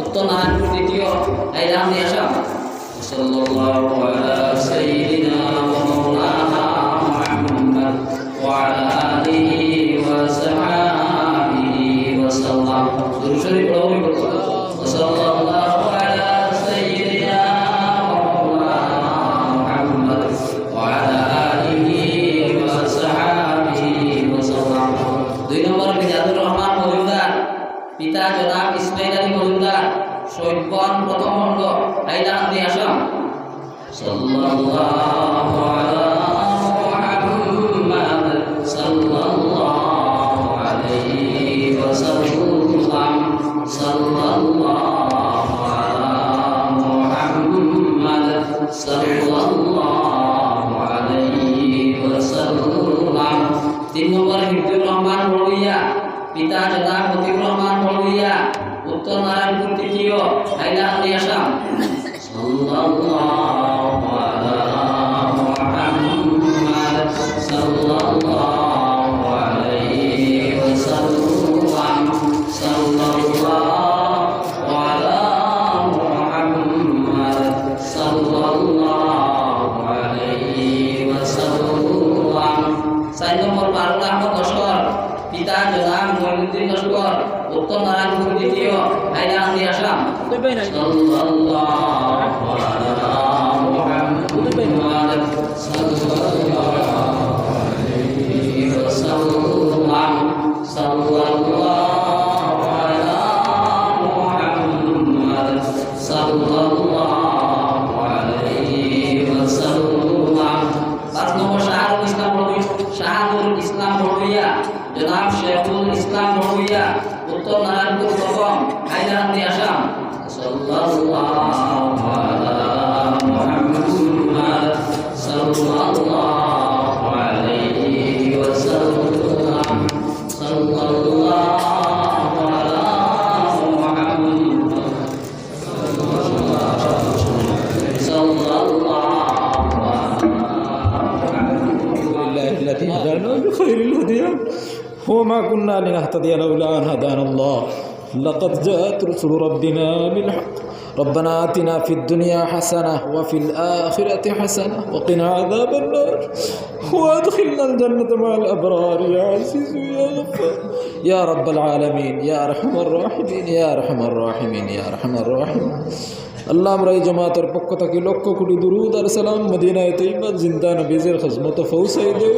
উত্তর নারায়ণপুর দ্বিতীয় নিয়াসাম সাল্লাল্লাহু আলা সাইয়্যিদিনা পিতা জনাব ইসমাইল আলী মজুমদার শৈবন প্রথম খণ্ড হাইলাকান্দি আসাম সাল্লাল্লাহু আলা মুহাম্মাদ সাল্লাল্লাহু আলাইহি ওয়াসাল্লাম সাল্লাল্লাহু আলা মুহাম্মাদ সাল্লাল্লাহু আলাইহি ওয়াসাল্লাম তিন নম্বর হিফজুর রহমান বড়ুইয়া পিতা জনাব মতিউর রহমান বলিয়া উত্তর নারায়ণপুর তৃতীয় হাইলাকান্দি আসাম। সাল্লাল্লাহু জনাব মহিউদ্দিন লস্কর উত্তর নারায়ণপুর দ্বিতীয়। হাইলাকান্দি আসাম সাল্লাল্লাহু আলা শেখুল ইসলাম রবিয়া উত্তর নারায়ণপুর প্রথম নিয়ে আসাম। وما كنا لنهتدي لولا أن هدانا الله لقد جاءت رسل ربنا بالحق ربنا آتنا في الدنيا حسنة وفي الآخرة حسنة وقنا عذاب النار وأدخلنا الجنة مع الأبرار يا عزيز يا غفار يا رب العالمين يا أرحم الراحمين يا أرحم الراحمين يا أرحم الراحمين আল্লাহ আমরা এই জমাতের পক্ষ থেকে লক্ষ কোটি দুরুদ আর সালাম মদিনায় তৈবা জিন্দা নবীজের খজমত ফৌসাই দেব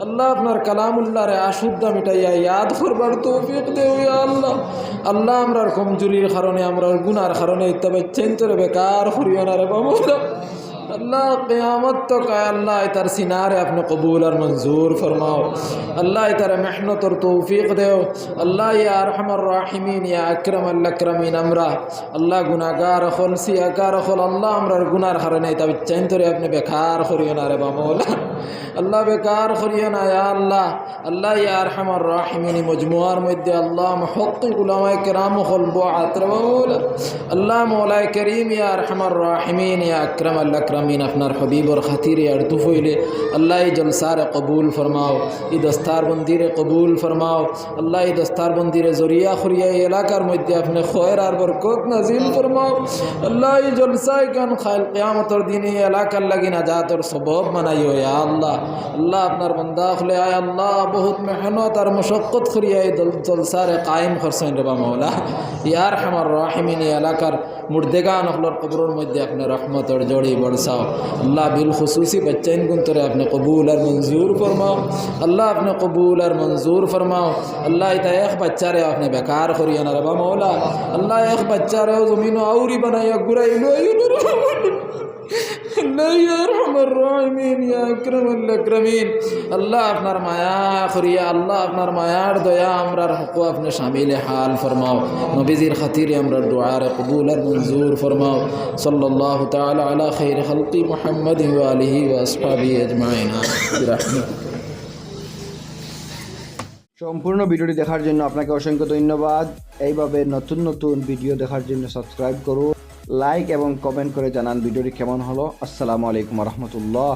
আল্লাহ আপনার কালামুল্লাহরে আশুদ্ধা মিটাইয়া ইয়াদ করবার তৌফিক দেও আল্লাহ। আল্লাহ আমরার কমজুরির কারণে, আমরার গুনার কারণে তবে চেন্তরে বেকার করিও না রে আল্লাহ, কেয়ামত তো কায়, আল্লাহ তার সিনারে আপনি কবুল আর মঞ্জুর ফরমাও। আল্লাহ তার মেহনতর তৌফিক দেও। আল্লাহ, ইয়া আরহামার রাহিমিন, ইয়া আকরাম আল্লাহ আকরামিন, আমরা আল্লাহ গুনাহগার হল সিয়াকার হল, আল্লাহ আমরার গুনার কারণে তবে চেন্তরে আপনি বেকার করিও না রে বাবুলা আল্লাহ, বেকার করিও না, ইয়া আল্লাহ। আল্লাহ, ইয়া আরহামার রাহিমিন, মজমুয়ার মধ্যে আল্লাহ মহক্কিক উলামায়ে কেরাম হল বুআত রে বাবুলা আল্লাহ, মৌলায় করিম, ইয়া আরহামার রাহিমিন, ইয়া আকরাম আল্লাহ আকরামিন আপনার হবিবর খাতিরে আর তুফইলে। আল্লাহ জলসারে কবুল ফরমাও, এই দস্তার বন্দিরে কবুল ফরমাও। আল্লাহ এই দস্তার বন্দিরে জরিয়া খরিয়া এলাকার মধ্যে আপনি খয়ের আর বরকত নাজিল ফরমাও। আল্লাহ এই জলসায় কান খাইল? কিয়ামতর দিন এই এলাকার লাগি নাজাতর সবব বানাইও ইয়া আল্লাহ। আল্লাহ আপনার বন্দা খুলে আয় আল্লাহ, বহুত মেহনত আর মুশক্কত করিয়া এই জলসারে কায়েম করছেন রেবা মৌলা ইয়ার হামার রাহিমিন এলাকার মুর্দেগান হলর কবরের মধ্যে আপনি রহমতর জড়ি বরসাও আল্লাহ বিল খুসুসি বচ্চাইন গুন্তরে আপনি কবুল আর মঞ্জুর ফরমাও। আল্লাহ আপনি কবুল আর মঞ্জুর ফরমাও। আল্লাহ এটা এক বাচ্চারে আপনি বেকার করিয়া না রবা মৌলা। আল্লাহ এক বাচ্চারে জমিন আউরি বানাইয়া ঘুরাইলো সম্পূর্ণ ভিডিওটি দেখার জন্য আপনাকে অসংখ্য ধন্যবাদ। এইভাবে নতুন নতুন ভিডিও দেখার জন্য সাবস্ক্রাইব করুন। লাইক এবং কমেন্ট করে জানান ভিডিওটি কেমন হলো? আসসালামু আলাইকুম রহমতুল্লাহ।